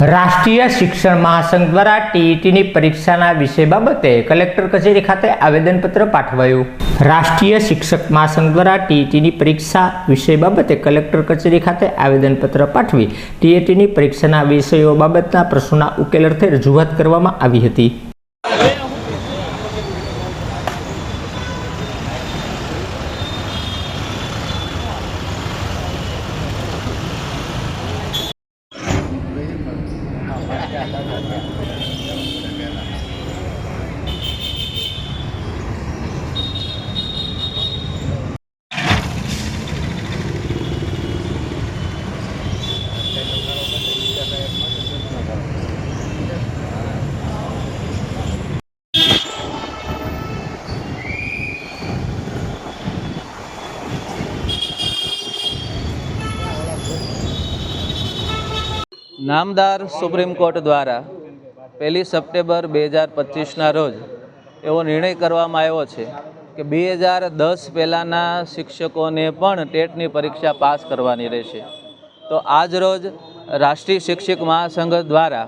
રાષ્ટ્રીય શિક્ષણ મહાસંઘ દ્વારા ટીઈટીની પરીક્ષાના વિષય બાબતે કલેક્ટર કચેરી ખાતે આવેદનપત્ર પાઠવાયું. રાષ્ટ્રીય શિક્ષક મહાસંઘ દ્વારા ટીઈટીની પરીક્ષા વિષય બાબતે કલેક્ટર કચેરી ખાતે આવેદનપત્ર પાઠવી ટીઈટીની પરીક્ષાના વિષયો બાબતના પ્રશ્નોના ઉકેલ અર્થે રજૂઆત કરવામાં આવી હતી. Yeah, yeah, yeah. નામદાર સુપ્રીમ કોર્ટ દ્વારા પહેલી સપ્ટેમ્બર બે હજાર પચીસના રોજ એવો નિર્ણય કરવામાં આવ્યો છે કે બે હજાર દસ પહેલાંના શિક્ષકોને પણ ટેટની પરીક્ષા પાસ કરવાની રહેશે. તો આજ રોજ રાષ્ટ્રીય શિક્ષક મહાસંઘ દ્વારા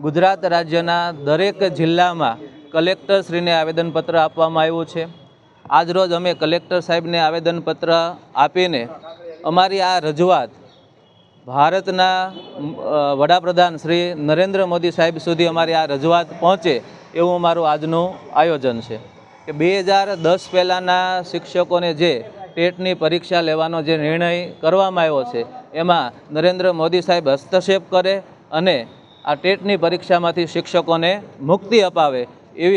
ગુજરાત રાજ્યના દરેક જિલ્લામાં કલેક્ટરશ્રીને આવેદનપત્ર આપવામાં આવ્યું છે. આજ રોજ અમે કલેક્ટર સાહેબને આવેદનપત્ર આપીને અમારી આ રજૂઆત ભારતના વડાપ્રધાન શ્રી નરેન્દ્ર મોદી સાહેબ સુધી અમારી આ રજૂઆત પહોંચે એવું અમારું આજનું આયોજન છે. કે બે હજાર દસ પહેલાંના શિક્ષકોને જે ટેટની પરીક્ષા લેવાનો જે નિર્ણય કરવામાં આવ્યો છે, એમાં નરેન્દ્ર મોદી સાહેબ હસ્તક્ષેપ કરે અને આ ટેટની પરીક્ષામાંથી શિક્ષકોને મુક્તિ અપાવે એવી